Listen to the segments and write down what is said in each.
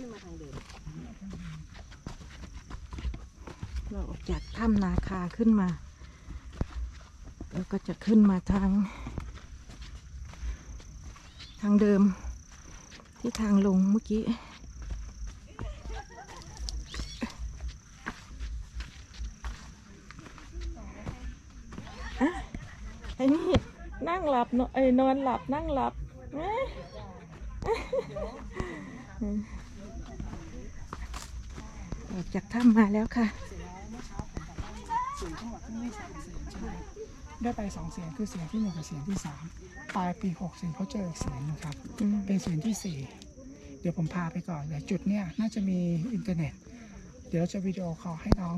ขึ้นมาทางเดิม เราออกจากถ้ำนาคาขึ้นมา แล้วก็จะขึ้นมาทาง ทางเดิม ที่ทางลงเมื่อกี้อะไอ้นี่นั่งหลับนอนเอ้นอนหลับนั่งหลับ อ๊ะออกจากถ้ำมาแล้วค่ะเสียงทั้งหมดทั้งไม่สามเสียงใช่ไหมได้ไปสองเสียงคือเสียงที่หนึ่งกับเสียงที่สามปลายปีหกเสียงเขาเจออีกเสียงหนึงครับอืมเป็นเสียงที่สี่เดี๋ยวผมพาไปก่อนเลยจุดเนี้ยน่าจะมีอินเทอร์เน็ต เดี๋ยวเราจะวิดีโอคอลให้น้อง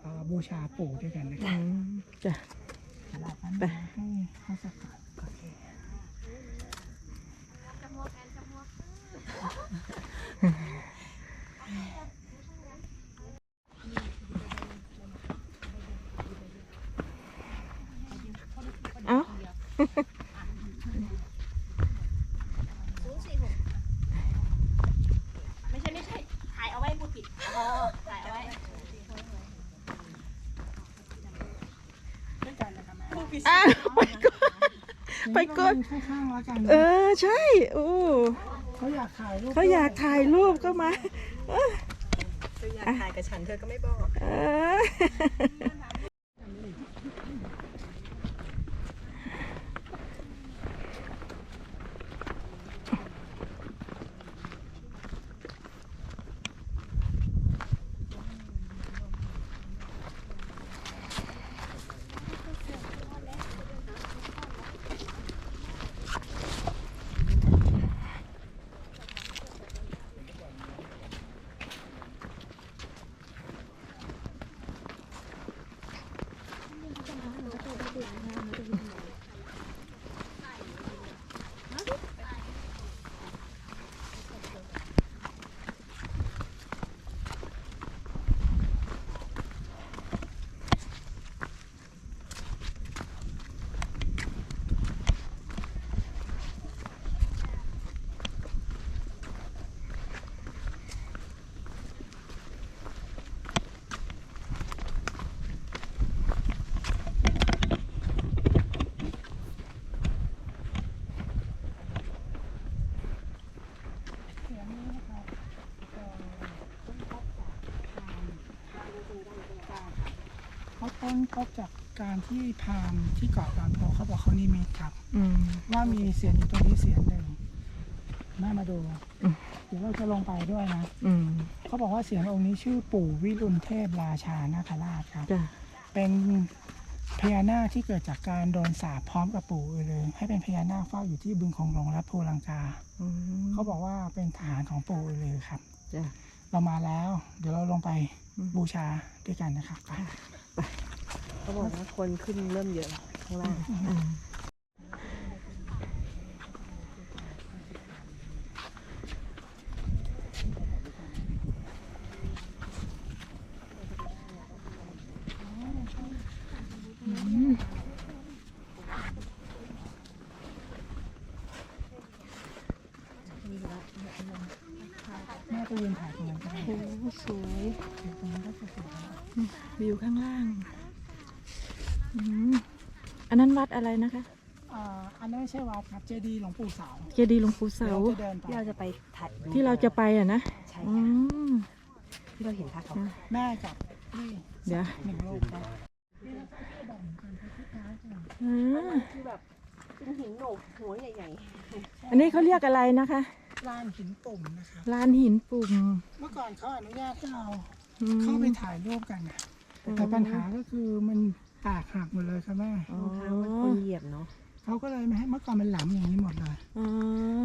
เอ่อบูชาปู่ด้วยกันนะคอืรับมจ้ะนั้นไปให้เขาสักก่อนโอเค เอ้า ไม่ใช่ไม่ใช่ถ่ายเอาไว้พูดผิดอ๋อถ่ายเอาไว้ด้วยกันนะครับแม่อ้าวไปก่อนไปกดข้างๆแล้วกันเออใช่โอ้เขาอยากถ่ายรูปเขาอยากถ่ายรูปก็มาเธออยากถ่ายกับฉันเธอก็ไม่บอก เออ เขา ต้นพบจากการที่พราหมณ์ที่เกาะดอนโพเขาบอกเขานิมิตครับ อืม ว่ามีเสียงอยู่ตรงนี้เสียงหนึ่งแม่มาดูอืม เดี๋ยวเราจะลงไปด้วยนะอืมเขาบอกว่าเสียงองค์นี้ชื่อปู่วิรุณเทพราชานาคราชครับ จ้ะเป็นพญานาคที่เกิดจากการโดนสาปพร้อมกับปู่อือเลยให้เป็นพญานาคเฝ้าอยู่ที่บึงคงหลงและภูลังกา อืมเขาบอกว่าเป็นทหารของปู่อือเลยครับ จ้ะ เรามาแล้ว เดี๋ยวเราลงไปอืม บูชาด้วยกันนะครับไป เขาบอกว่าคนขึ้นเริ่มเยอะข้างล่าง อืม แม่ไปยืนถ่ายตรงนั้นก็ได้ โอ้สวย ตรงนั้นก็จะสวยแล้ว วิวข้างล่าง อืม อันนั้นวัดอะไรนะคะอ่าอันนั้นไม่ใช่วัดครับเจดีย์หลวงปู่เสาเจดีย์หลวงปู่เสา ดี๋ยวจะเดินไปที่เราจะไปถ่ายดูที่เราจะไปอะนะใช่อืค่ะม ที่เราเห็นท่าเขาแม่กับพี่เดี๋ยวหนึ่งลูกครับอ่าคือแบบเป็นหินโหนกหัวใหญ่อันนี้เขาเรียกอะไรนะคะ ลานหินปุ่มนะครับลานหินปุ่มเมื่อก่อนเขาอนุญาตให้เราอืม เข้าไปถ่ายรูปกันนะแต่ปัญหาก็คือมัน แตกหักหมดเลยครับแม่อ๋อๆรองเท้ามันคนเหยียบเนาะเขาก็เลยไม่ให้เมื่อก่อนมันแหลมอย่างนี้หมดเลยอ๋อ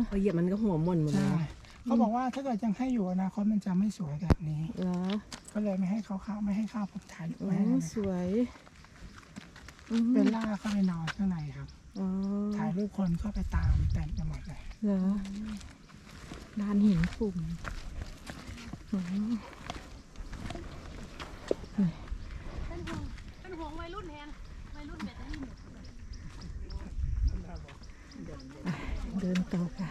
พอเหยียบมันก็หัวหม่นหมดเลใช่ยเขาบอกว่าถ้าเกิดยังให้อยู่อนาคตมันจะไม่สวยแบบนี้ เหรอก็เลยไม่ให้เขาเข้าไม่ให้เข้าผมถ่ายรูปโอ้ไว้ให้นะสวยอืมเบลล่าเข้าไปนอนข้างในครับ อ๋อถ่ายรูปคนเข้าไปตามเต็มไปหมดเลย เหรอลานหินปุ่มอืม เป็นห่วงวัยรุ่นแทนวัยรุ่นแบบนี้ เดินต่อค่ะ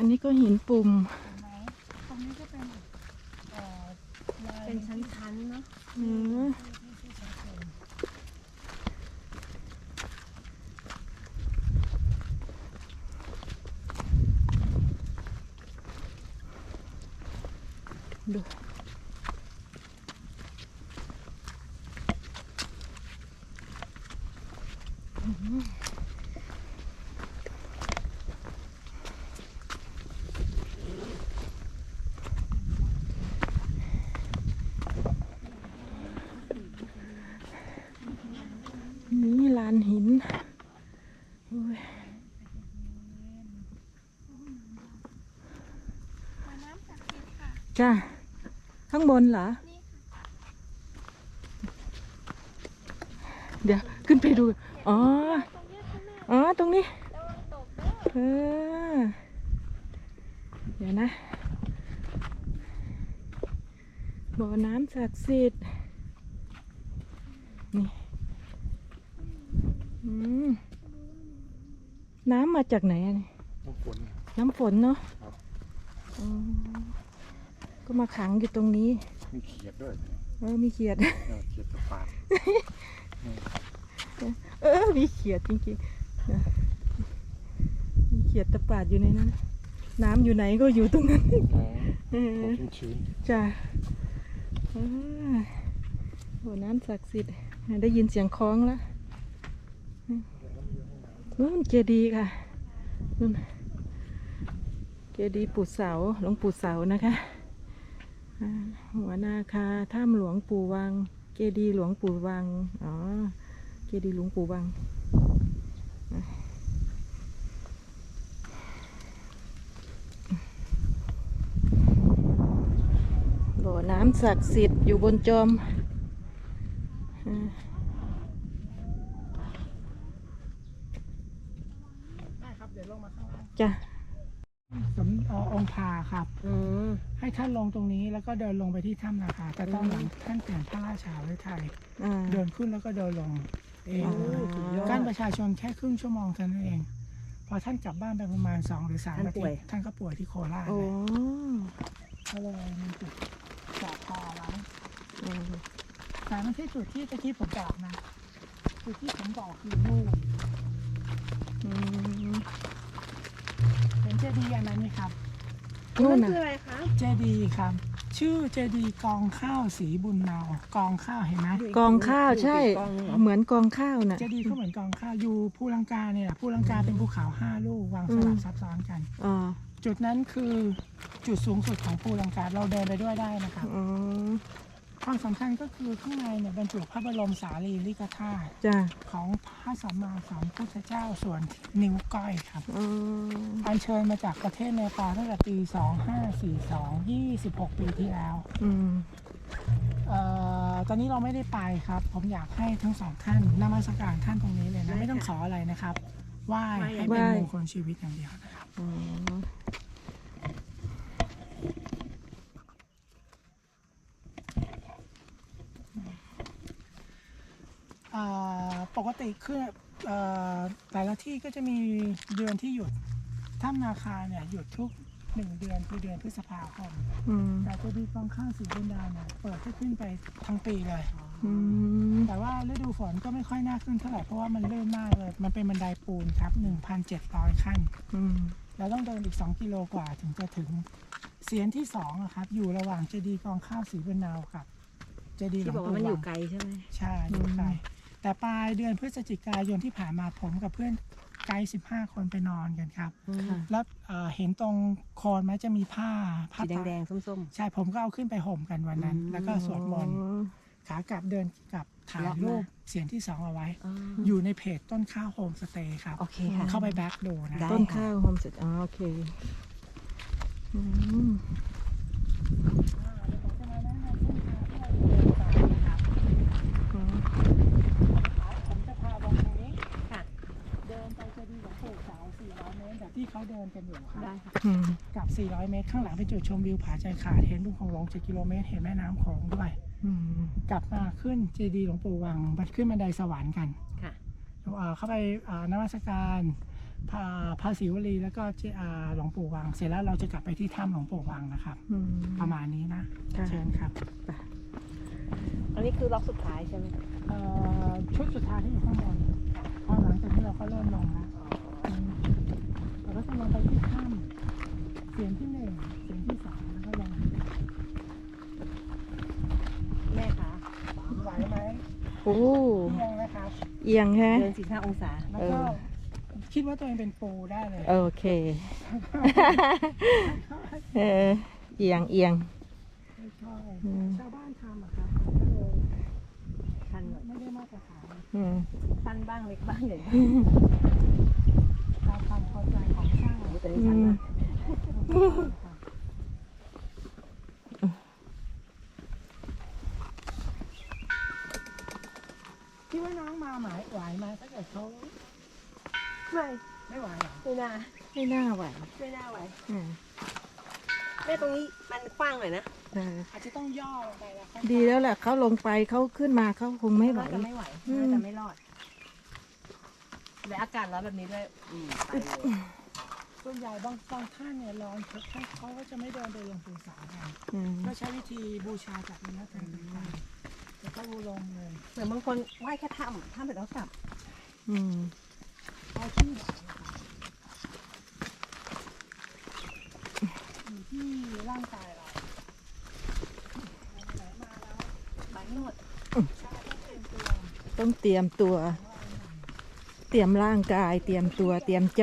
อันนี้ก็หินปุ่ม เห็นไหมตรงนี้ก็เป็นเอ่อลาย เป็นชั้นๆเนาะ อืม ที่ชัดเจน ดูนี่ลานหินโอ้ย จ้าข้างบนเหรอ เดี๋ยวขึ้นไปดู อ๋อ อ๋อ ตรงนี้เออเดี๋ยวนะ บ่อน้ำศักดิ์สิทธิ์ นี่ อืม น้ำมาจากไหนอะนี่น้ำฝน น้ำฝนเนาะครับอ๋อ ก็มาขังอยู่ตรงนี้ มีเขียดด้วยเออมีเขียด เออเขียดกับปลาเออมีเขียดจริงๆนะมีเขียดตะปาดอยู่ในนั้น น้ำอยู่ไหนก็อยู่ตรงนั้นอ๋อเออชื้นชื้นจ้ะอ่าโอ้น้ำศักดิ์สิทธิ์ได้ยินเสียงคล้องแล้วนู่นเจดีย์ค่ะนู่นเจดีย์ปู่เสาหลวงปู่เสานะคะอ่า หัวนาคาถ้ำหลวงปู่วังเจดีหลวงปู่วัง อ๋อเจดีหลวงปู่วัง บ่อน้ำศักดิ์สิทธิ์อยู่บนจอมอ่าได้ครับเดี๋ยวลงมาข้างล่างจ้ะ งค์พาครับ อืมให้ท่านลงตรงนี้แล้วก็เดินลงไปที่ถ้ำนาคาแต่ตอนหลังท่านเปลี่ยนพระราชาไว้ไทยอ่า เดินขึ้นแล้วก็เดินลงเองอ๋อเลยสุดยอดการประชาชนแค่ครึ่งชั่วโมงเท่านั้นเอง พอท่านกลับบ้านไปประมาณสองหรือสามท่านนาทีป่วยท่านก็ป่วยที่โคราชโอ้เลยก็เลยมีจุดจอดคอไว้ อืมแต่ไม่ใช่จุดที่ตะกี้ผมบอกนะ จุดที่ผมบอกคือนู่นอืมเห็นเจดีย์อันนั้นไหมครับ นู่นนั่นน่ะ คืออะไรคะเจดีย์ครับ ชื่อเจดีย์กองข้าวสีบุญเนากองข้าวเห็นไหมกองข้าวใช่กองเหรอเหมือนกองข้าวน่ะ เจดีย์เขาเหมือนกองข้าวอยู่ภูลังกาเนี่ยแหละภูลังกาเป็นภูเขาห้าลูกวางสลับซับซ้อนกัน อ๋อจุดนั้นคือจุดสูงสุดของภูลังกาเราเดินไปด้วยได้นะครับ อ๋อ ความสำคัญก็คือข้างในเนี่ยบรรจุพระบรมสารีริกธาตุจ้ะของพระสัมมาสัมพุทธเจ้าส่วนนิ้วก้อยครับอ๋ออัญเชิญมาจากประเทศเนปาลตั้งแต่ปี 2542 26 ปีที่แล้ว อืมเอ่อตอนนี้เราไม่ได้ไปครับ ผมอยากให้ทั้งสองท่านนมัสการท่านตรงนี้เลยนะ ไม่ต้องขออะไรนะครับไหว้ให้เป็นมงคลชีวิตอย่างเดียวนะครับ อ๋อ เอ่อ ปกติคือเอ่อแต่ละที่ก็จะมีเดือนที่หยุดถ้ำนาคาเนี่ยหยุดทุกหนึ่งเดือนคือเดือนพฤษภาคมอืมแต่จะมีกองข้าวสีบุญดาเนี่ยเปิดให้ขึ้นไปทั้งปีเลยอืมแต่ว่าฤดูฝนก็ไม่ค่อยน่าขึ้นเท่าไหร่เพราะว่ามันลื่นมากเลย มันเป็นบันไดปูนครับ 1,700 ขั้นอืมเราต้องเดินอีก 2 กิโลกว่าถึงจะถึงเสียนที่2อะครับ อยู่ระหว่างเจดีย์กองข้าวสีบุญนาวกับเจดีย์หลที่วงบอกว่าปู่มันอวัยู่งไกลใช่ไหมใช่อยู่ไกล แต่ปลายเดือนพฤศจิกายนที่ผ่านมาผมกับเพื่อนไกด์15คนไปนอนกันครับ ค่ะแล้วเอ่อเห็นตรงโคนไหมจะมีผ้าผ้าสีแดงตากแดงๆ ส้ม ใช่ผมก็เอาขึ้นไปห่มกันวันนั้น อืม แล้วก็สวดมนต์ขากลับเดินกลับถ่ายเลาะมารูปเสียงที่สองเอาไว้ ๆอ๋ออยู่ในเพจต้นข้าวโฮมสเตย์ครับ โอเคค่ะ เข้าไปแบ็กดูนะได้ ต้นข้าวโฮมเสร็จอ๋อโอเคอืม อ๋อ ผมจะพาลงตรงนี้ ค่ะ เดินไปจะดีหลวงปู่เสา400 เมตรแบบที่เขาเดินกันอยู่ครับ ได้ค่ะ อืม กับ 400 เมตร ข้างหลังเป็นจุดชมวิวผาใจขาดเห็นบุงของหลวง7กิโลเมตร เห็นแม่น้ำโขงด้วยอืมกลับมาขึ้นเจดีย์หลวงปู่วังบัดขึ้นบันไดสวรรค์กันค่ะเอ่อเข้าไปเอ่อนมัสการพาพระศิวลีแล้วก็เจอ่าหลวงปู่วัง เสร็จแล้วเราจะกลับไปที่ถ้ำหลวงปู่วังนะครับอืมประมาณนี้นะค่ะเชิญครับไปอันนี้คือล็อกสุดท้ายใช่ไหมเอ่อชุดสุดท้ายที่อยู่ข้างบนพอหลังจากนี้เราก็เริ่มลงแล้วอืมเราก็จะลงไปที่ถ้ำเสียงที่หนึ่งเสียงที่สองแล้วก็ลงแม่คะไหวไหมโอ้เอียงนะครับเอียงใช่ไหมเดินสี่ห้าองศาแล้วก็คิดว่าตัวเองเป็นปูได้เลย โอเค เออ เอียงเอียงค่อยอืมๆชาวบ้านทำอะครับก็เลยชันแบบไม่ได้มาตรฐานอืมสั้นบ้างเล็กบ้างใหญ่บ้างตามความเข้าใจของช่างแต่นี่ชันมาก คิดว่าน้องมาหมายไหวไหมถ้าเกิดเขาไม่ไม่ไหวเหรอไม่น่าไม่น่าไหวไม่น่าไหวอืมแม่ตรงนี้มันกว้างหน่อยนะเอออาจจะต้องย่อลงไปแล้วค่อยดีแล้วแหละเขาลงไปเขาขึ้นมาเขาคงไม่ไหว น่าจะไม่ไหวอืม น่าจะไม่รอดและอากาศร้อนแบบนี้ด้วยอืมไปเลย ส่วนใหญ่บางบางท่านเนี่ยร้อนเขาเขาก็จะไม่เดินไปลงปูสากันอืมก็ใช้วิธีบูชาจากเนื้อถึงไปแล้วก็บูลงเลยเหมือนบางคนไหว้แค่ถ้ำถ้ำเสร็จแล้วกลับอืมเอาที่ไหวนะครับอยู่ที่ร่างกายเราไหนๆมาแล้วไปหมดใช่ต้องเป็นตัวต้องเตรียมตัว เตรียมร่างกาย เตรียมตัว เตรียมใจ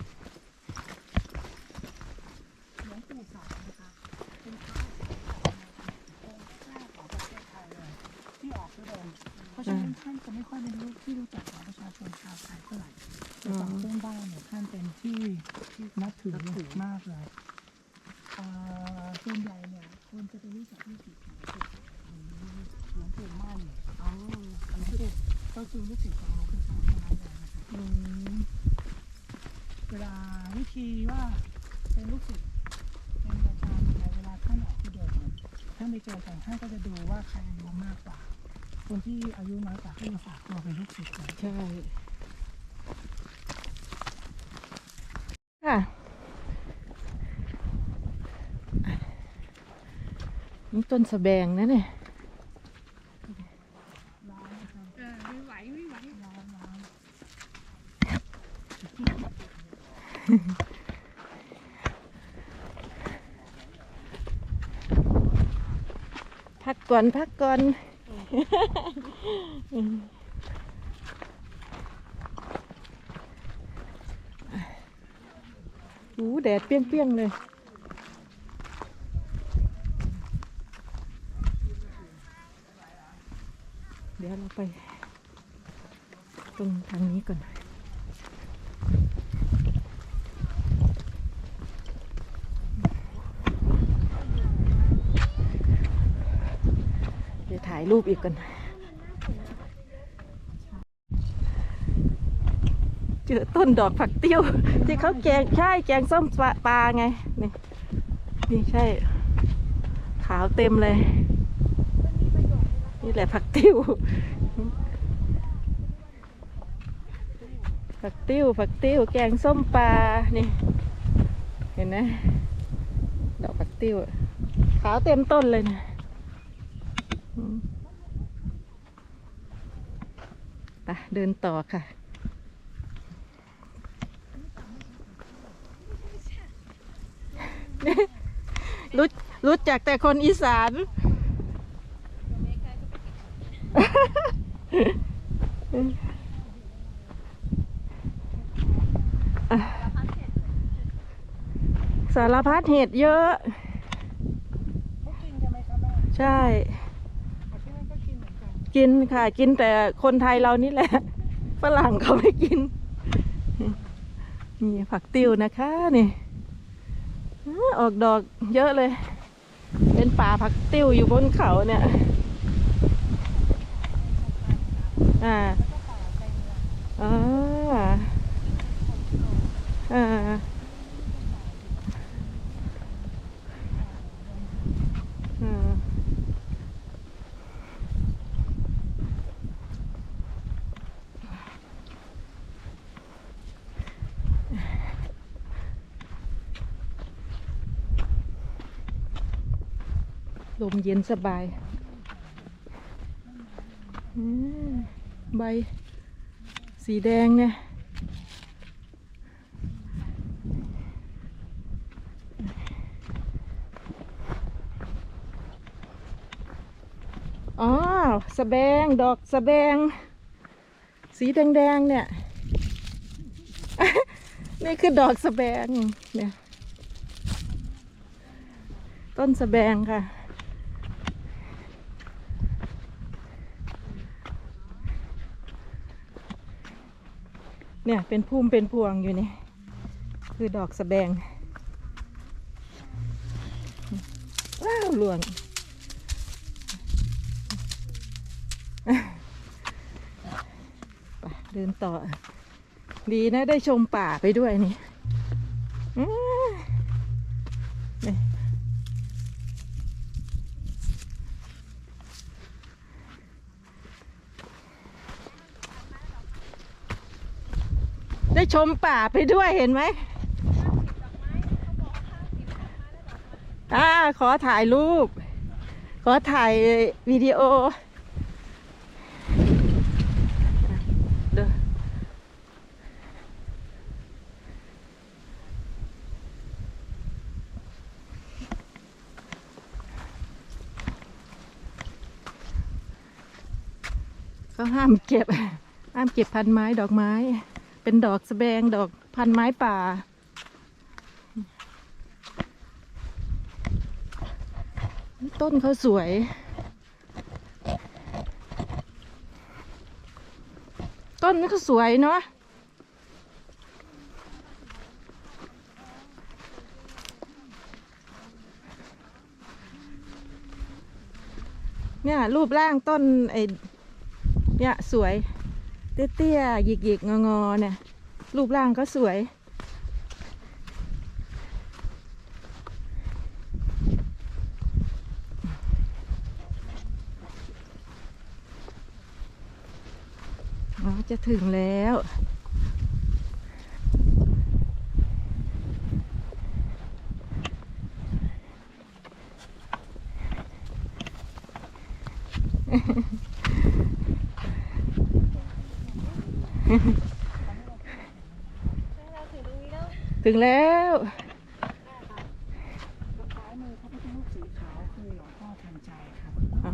ถ้านไปเจอกันท่านก็จะดูว่าใครอายุมากกว่า คนที่อายุน้อยกว่าก็จะฝากตัวเป็นลูกศิษย์ใช่ค่ะนี่ต้นสะแบงนะเนี่ย ร้อนนะครับเออไม่ไหวไม่ไหวร้อนร้อน พั กก่อนพักก่อน หูแดดเปรี้ยงๆเลยเดี๋ยวเราไป ตรงทางนี้ก่อน เดี๋ยวถ่าย รูปอีกก่อนเจอต้นดอกผักติ้ว ที่เขาแกงใช่แกงส้มปลาปลาไง นี่นี่ใช่ ขาวเต็มเลย นี่แหละผักติ้ว ผักติ้ว ผักติ้ว แกงส้มปลา นี่ เห็นไหมดอกผักติ้ว ขาวเต็มต้นเลยนะอืม ไปเดินต่อค่ะ รู้รู้จักแต่คนอีสานสารพัดเห็ดเยอะเขากินกันไหมครับแม่ใช่ อาที่นั่นก็กินเหมือน กินค่ะ กินแต่คนไทยเรานี่แหละฝรั่งเขาไม่กินนี่ผักติ้วนะคะนี่อออกดอกเยอะเลย เป็นป่าผักติ้วอยู่บนเขาเนี่ยอ่าอ่าอ่าอ่า ลมเย็นสบายใบ สีแดงเนี่ย อ๋อสแบง ดอกสแบง สีแดงๆเนี่ย นี่คือดอกสแบงเนี่ย ต้นสแบงค่ะ เนี่ยเป็นพุ่มเป็นพวงอยู่นี่ คือดอกสะแบง ว้าวหลวง ไปเดินต่อ ดีนะได้ชมป่าไปด้วยนี่อื้อนี่ได้ ชมป่าไปด้วยเห็นไหมอ่าขอถ่ายรูป ขอถ่ายวิดีโอเด้อเขาห้ามเก็บ ห้ามเก็บพันไม้ดอกไม้ เป็นดอกสะแบงดอกพันไม้ป่า ต้นเขาสวย ต้นนี้ก็สวยเนาะเนี่ยรูปร่างต้นไอ้เนี่ยสวย เตี้ยๆหยิกๆ งอๆเนี่ยรูปร่างก็สวย จะถึงแล้ว ถึงแล้ว ซ้ายมือพระพุทธรูปสีขาวคือหลวงพ่อทันใจครับอ๋อ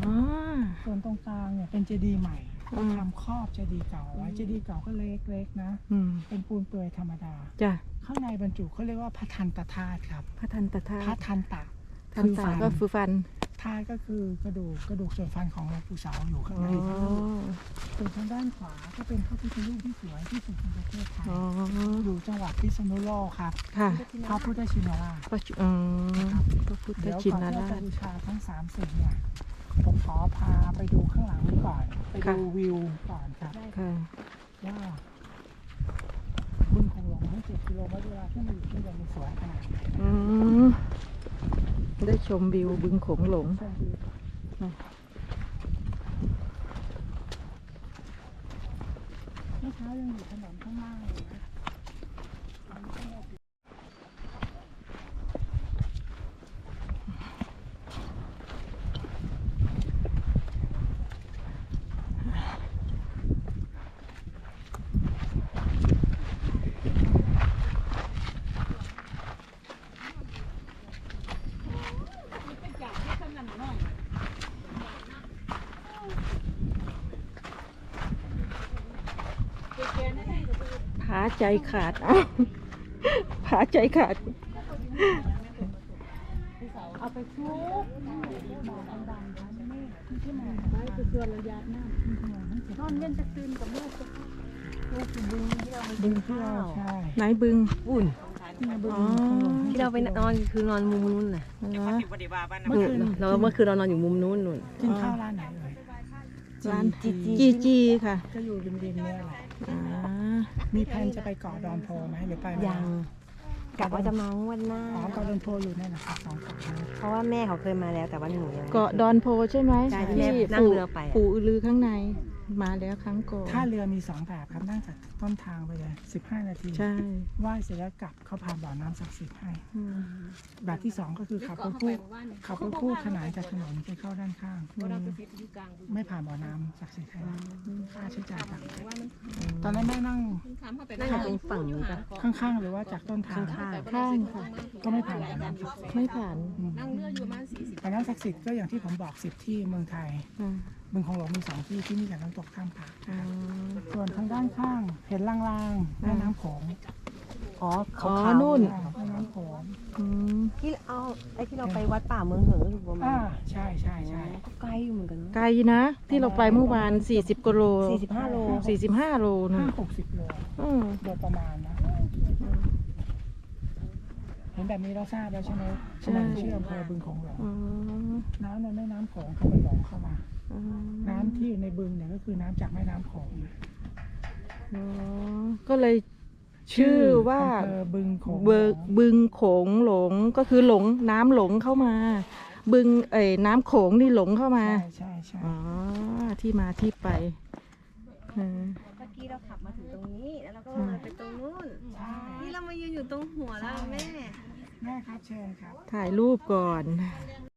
ส่วนตรงกลางเนี่ยเป็นเจดีย์ใหม่อืม ทำครอบเจดีย์เก่าไว้เจดีย์เก่าก็เล็กๆนะ อืมเป็นปูนเปลือยธรรมดา จ้ะข้างในบรรจุเขาเรียกว่าพระทันตธาตุครับ พระทันตธาพระตุทันตะทันตาก็คือฟันธาตุก็คือกระดูกกระดูกส่วนฟันของหลวงปู่เสาอยู่ข้างอ๋อในส่วนทางด้านขวาก็เป็นพระพุทธรูปที่สวยที่สุดในประเทศไทยอ๋ออยู่จังหวัดพิษณุโลกครับค่ะพระพุทธชินราชพระจุอ๋อพระพุทธเดี๋ยวชินก่อนที่ราเราจะช บูชาทั้งสามสิ่งเนี่ยผมขอพาไปดูข้างหลังนี้ก่อน ไปค่ะ ดูวิวก่อนครับ ค่ะ ว่า บึงของหลวงทั้งเจ็ดกิโลเมตรเวลาที่มันอยู่ที่บนมันสวยขนาดอืมได้ชมวิวบึงโขงหลงชมวิวอืมเมื่อเช้ายังอยู่ถนนข้างล่างเลยนะ ผา ใจขาดเอาผาใจขาด เอาไปชุบกดำๆทั้งเทือส่วนระยะน้ำนอนเย็นจะตื่นกับเมื่อบึงที่เราบึงข้าวใช่ไหนบึงอุ่นที่เราไปนอนคือนอนมุมนู้นน่ะเมื่อคืนเราเมื่อคืนเรานอนอยู่มุมนู้นนู่นกินข้าวร้านไหนร้านจีจีค่ะ ก็อยู่ริมๆเนี่ยแหละ มีแผนจะไปเกาะดอนโพไหมหรือไปไหมยังกะว่าจะมางวดหน้าอ๋อเกาะดอนโพอยู่นั่นนะครับสองเกาะนะเพราะว่าแม่เขาเคยมาแล้วแต่ว่าหนูยังไม่ เกาะดอนโพใช่ไหมใช่ที่แม่นั่งปู่เรือไปอะ ปู่อือลือข้างใน มาแล้วครั้งก่อน ท่าเรือมีสองแบบครับนั่งจากต้นทางไปเลย15นาทีใช่ไหว้เสร็จแล้วกลับเขาพาบ่อน้ำศักดิ์สิทธิ์ให้อืมแบบที่สองก็คือขับรถคู่ขับรถคู่ขนานจากถนนไปเข้าด้านข้างเราไปฟิตอยู่กลางไม่ผ่านบ่อน้ำศักดิ์สิทธิ์ให้ค่าใช้จ่ายต่างกันตอนนั้นแม่นั่งนั่งอยู่ตรงฝั่งนู้นปะข้างๆ หรือว่าจากต้นทาง ข้างข้างค่ะ ก็ไม่ผ่านบ่อน้ำศักดิ์สิทธิ์ไม่ผ่านอืมนั่งเรืออยู่ประมาณสี่สิบ บ่อน้ำศักดิ์สิทธิ์ก็อย่างที่ผมบอกสิบที่เมืองไทย อ่า บึงคงหลงมีสองที่ที่นี่กับน้ำตกข้ามผาอ๋อส่วนทางด้านข้างเห็นลางๆแม่น้ำโขงอ๋ออ๋อขาวๆนู่นอ่าแม่น้ำโขงอืมที่เอาไอ้ที่เราไปวัดป่าเมืองเหิงก็คือประมาอ่าณใช่ใช่ใช่ก็ไกลอยู่เหมือนกันเนอะ ไกลนะที่เราไปเมื่อวาน 40กิโล45โล 45 โลนะห้าหกสิบโลอืมโดยประมาณนะ เห็นแบบนี้เราทราบแล้วใช่ไหมใช่ทำไมถึงชื่ออำเภอบึงโขงหลงอ๋อน้ำในแม่น้ำโขงเขามันหลงเข้ามา อ๋อน้ำที่อยู่ในบึงเนี่ยก็คือน้ำจากแม่น้ำโขงอ๋อก็เลยชื่อว่าอำเภอบึงโขงเบิกบึงโขงหลงก็คือหลงน้ำหลงเข้ามา บึงเอ้ยน้ำโขงนี่หลงเข้ามา ใช่ใช่ใช่อ๋อ ที่มาที่ไปเออเมื่อกี้เราขับมาถึงตรงนี้แล้วเราก็เลยไปตรงนู้นนี่เรามายืนอยู่ตรงหัวแล้วแม่ แม่ครับเชิญครับ ถ่ายรูปก่อน